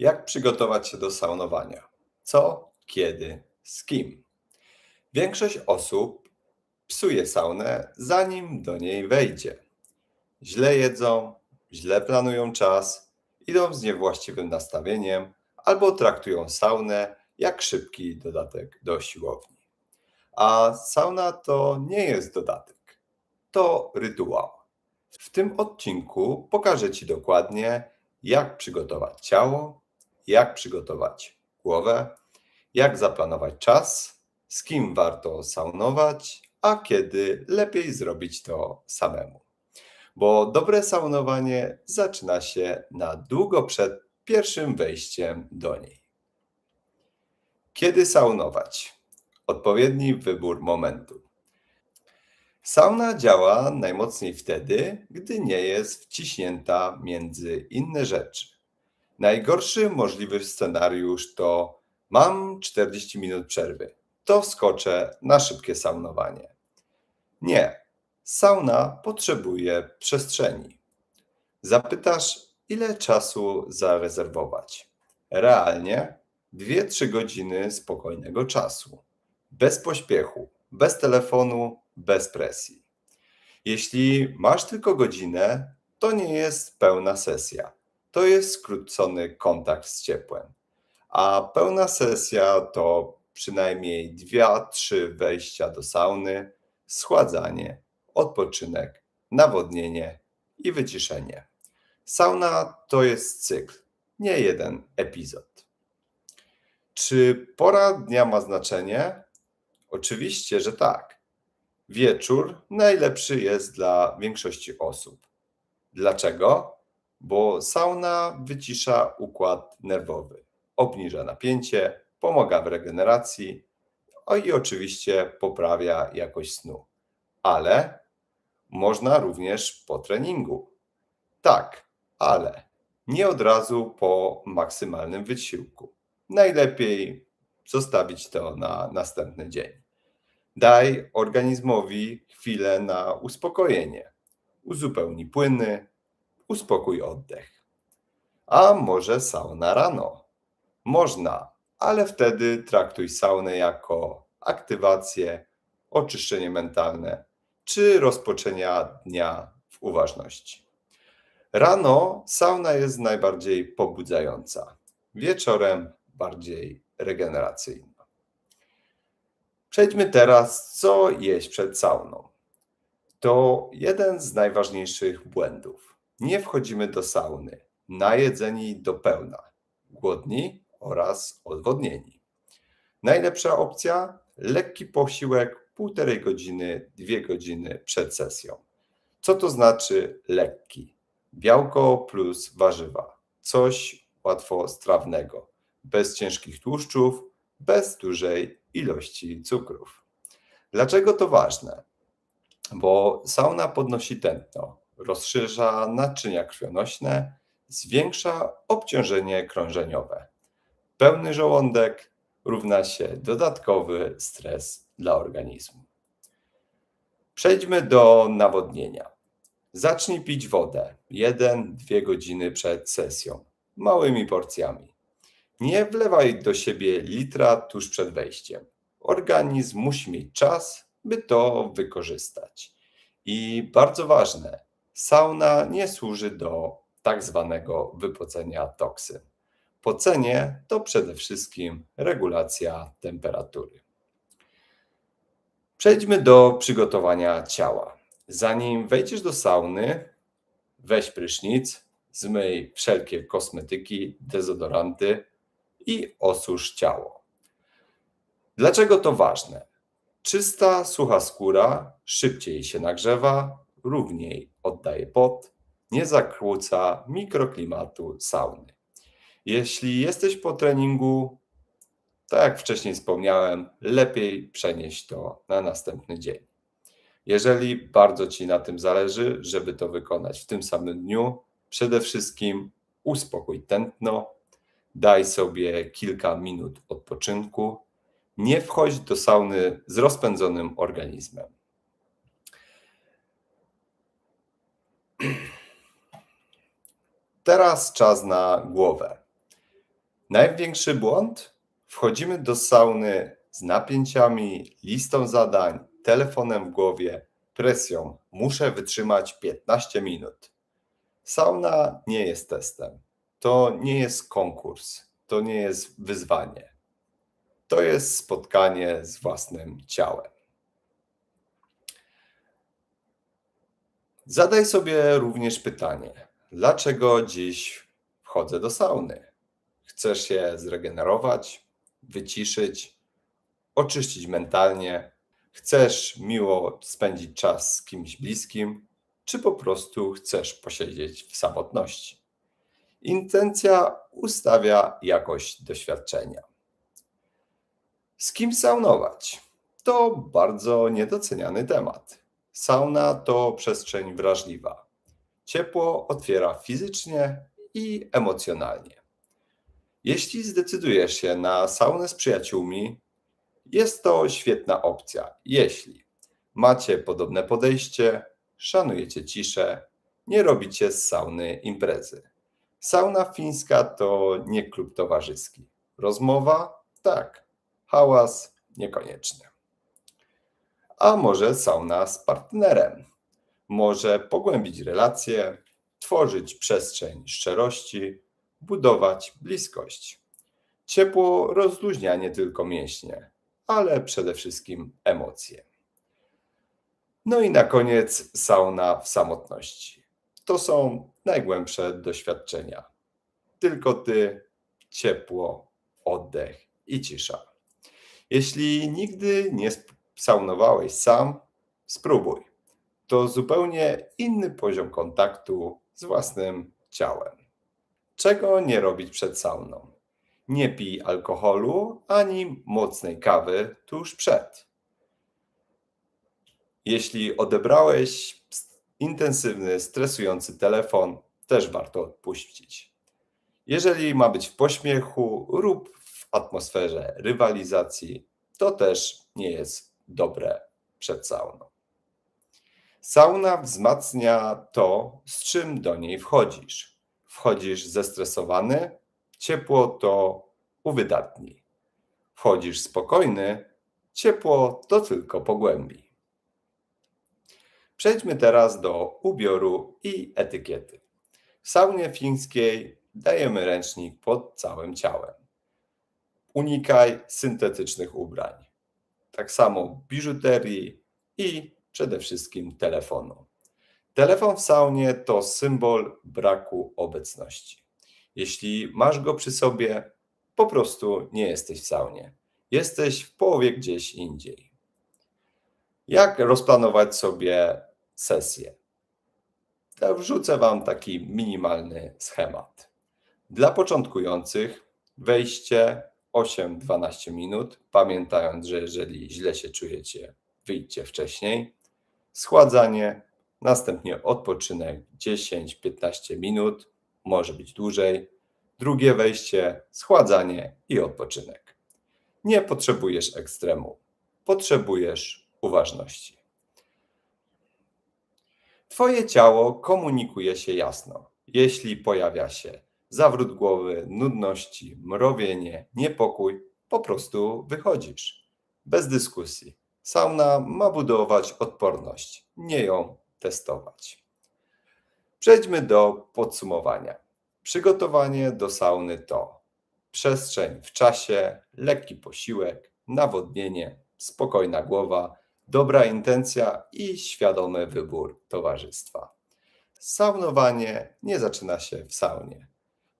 Jak przygotować się do saunowania? Co, kiedy, z kim? Większość osób psuje saunę, zanim do niej wejdzie. Źle jedzą, źle planują czas, idą z niewłaściwym nastawieniem albo traktują saunę jak szybki dodatek do siłowni. A sauna to nie jest dodatek, to rytuał. W tym odcinku pokażę Ci dokładnie, jak przygotować ciało, jak przygotować głowę, jak zaplanować czas, z kim warto saunować, a kiedy lepiej zrobić to samemu. Bo dobre saunowanie zaczyna się na długo przed pierwszym wejściem do niej. Kiedy saunować? Odpowiedni wybór momentu. Sauna działa najmocniej wtedy, gdy nie jest wciśnięta między inne rzeczy. Najgorszy możliwy scenariusz to mam 40 minut przerwy, to skoczę na szybkie saunowanie. Nie, sauna potrzebuje przestrzeni. Zapytasz, ile czasu zarezerwować? Realnie 2-3 godziny spokojnego czasu, bez pośpiechu, bez telefonu, bez presji. Jeśli masz tylko godzinę, to nie jest pełna sesja. To jest skrócony kontakt z ciepłem. A pełna sesja to przynajmniej 2-3 wejścia do sauny, schładzanie, odpoczynek, nawodnienie i wyciszenie. Sauna to jest cykl, nie jeden epizod. Czy pora dnia ma znaczenie? Oczywiście, że tak. Wieczór najlepszy jest dla większości osób. Dlaczego? Bo sauna wycisza układ nerwowy, obniża napięcie, pomaga w regeneracji o i oczywiście poprawia jakość snu. Ale można również po treningu. Tak, ale nie od razu po maksymalnym wysiłku. Najlepiej zostawić to na następny dzień. Daj organizmowi chwilę na uspokojenie. Uzupełnij płyny, uspokój oddech. A może sauna rano? Można, ale wtedy traktuj saunę jako aktywację, oczyszczenie mentalne czy rozpoczęcia dnia w uważności. Rano sauna jest najbardziej pobudzająca, wieczorem bardziej regeneracyjna. Przejdźmy teraz, co jeść przed sauną. To jeden z najważniejszych błędów. Nie wchodzimy do sauny najedzeni do pełna, głodni oraz odwodnieni. Najlepsza opcja lekki posiłek półtorej godziny, dwie godziny przed sesją. Co to znaczy lekki? Białko plus warzywa. Coś łatwostrawnego, bez ciężkich tłuszczów, bez dużej ilości cukrów. Dlaczego to ważne? Bo sauna podnosi tętno, rozszerza naczynia krwionośne, zwiększa obciążenie krążeniowe. Pełny żołądek równa się dodatkowy stres dla organizmu. Przejdźmy do nawodnienia. Zacznij pić wodę 1-2 godziny przed sesją, małymi porcjami. Nie wlewaj do siebie litra tuż przed wejściem. Organizm musi mieć czas, by to wykorzystać. I bardzo ważne, sauna nie służy do tak zwanego wypocenia toksyn. Pocenie to przede wszystkim regulacja temperatury. Przejdźmy do przygotowania ciała. Zanim wejdziesz do sauny, weź prysznic, zmyj wszelkie kosmetyki, dezodoranty, i osusz ciało. Dlaczego to ważne? Czysta, sucha skóra szybciej się nagrzewa, równiej oddaje pot, nie zakłóca mikroklimatu sauny. Jeśli jesteś po treningu, tak jak wcześniej wspomniałem, lepiej przenieść to na następny dzień. Jeżeli bardzo Ci na tym zależy, żeby to wykonać w tym samym dniu, przede wszystkim uspokój tętno, daj sobie kilka minut odpoczynku. Nie wchodź do sauny z rozpędzonym organizmem. Teraz czas na głowę. Największy błąd? Wchodzimy do sauny z napięciami, listą zadań, telefonem w głowie, presją. Muszę wytrzymać 15 minut. Sauna nie jest testem. To nie jest konkurs. To nie jest wyzwanie. To jest spotkanie z własnym ciałem. Zadaj sobie również pytanie: dlaczego dziś wchodzę do sauny? Chcesz się zregenerować, wyciszyć, oczyścić mentalnie? Chcesz miło spędzić czas z kimś bliskim, czy po prostu chcesz posiedzieć w samotności? Intencja ustawia jakość doświadczenia. Z kim saunować? To bardzo niedoceniany temat. Sauna to przestrzeń wrażliwa. Ciepło otwiera fizycznie i emocjonalnie. Jeśli zdecydujesz się na saunę z przyjaciółmi, jest to świetna opcja. Jeśli macie podobne podejście, szanujecie ciszę, nie robicie z sauny imprezy. Sauna fińska to nie klub towarzyski. Rozmowa? Tak. Hałas? Niekoniecznie. A może sauna z partnerem? Może pogłębić relacje, tworzyć przestrzeń szczerości, budować bliskość. Ciepło rozluźnia nie tylko mięśnie, ale przede wszystkim emocje. No i na koniec sauna w samotności. To są najgłębsze doświadczenia. Tylko ty, ciepło, oddech i cisza. Jeśli nigdy nie saunowałeś sam, spróbuj. To zupełnie inny poziom kontaktu z własnym ciałem. Czego nie robić przed sauną? Nie pij alkoholu ani mocnej kawy tuż przed. Jeśli odebrałeś intensywny, stresujący telefon, też warto odpuścić. Jeżeli ma być w pośmiechu, rób w atmosferze rywalizacji, to też nie jest dobre przed sauną. Sauna wzmacnia to, z czym do niej wchodzisz. Wchodzisz zestresowany, ciepło to uwydatni. Wchodzisz spokojny, ciepło to tylko pogłębi. Przejdźmy teraz do ubioru i etykiety. W saunie fińskiej dajemy ręcznik pod całym ciałem. Unikaj syntetycznych ubrań. Tak samo biżuterii i przede wszystkim telefonu. Telefon w saunie to symbol braku obecności. Jeśli masz go przy sobie, po prostu nie jesteś w saunie. Jesteś w połowie gdzieś indziej. Jak rozplanować sobie sesję? Ja wrzucę Wam taki minimalny schemat. Dla początkujących wejście 8-12 minut, pamiętając, że jeżeli źle się czujecie, wyjdźcie wcześniej. Schładzanie, następnie odpoczynek 10-15 minut, może być dłużej. Drugie wejście, schładzanie i odpoczynek. Nie potrzebujesz ekstremu, potrzebujesz uważności. Twoje ciało komunikuje się jasno. Jeśli pojawia się zawrót głowy, nudności, mrowienie, niepokój, po prostu wychodzisz. Bez dyskusji. Sauna ma budować odporność, nie ją testować. Przejdźmy do podsumowania. Przygotowanie do sauny to przestrzeń w czasie, lekki posiłek, nawodnienie, spokojna głowa, dobra intencja i świadomy wybór towarzystwa. Saunowanie nie zaczyna się w saunie.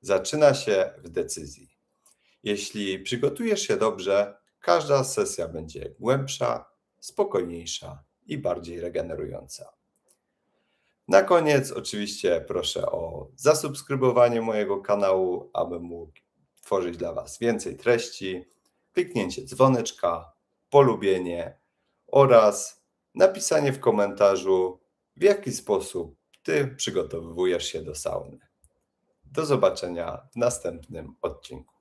Zaczyna się w decyzji. Jeśli przygotujesz się dobrze, każda sesja będzie głębsza, spokojniejsza i bardziej regenerująca. Na koniec, oczywiście, proszę o zasubskrybowanie mojego kanału, aby mógł tworzyć dla Was więcej treści, kliknięcie dzwoneczka, polubienie oraz napisanie w komentarzu, w jaki sposób Ty przygotowujesz się do sauny. Do zobaczenia w następnym odcinku.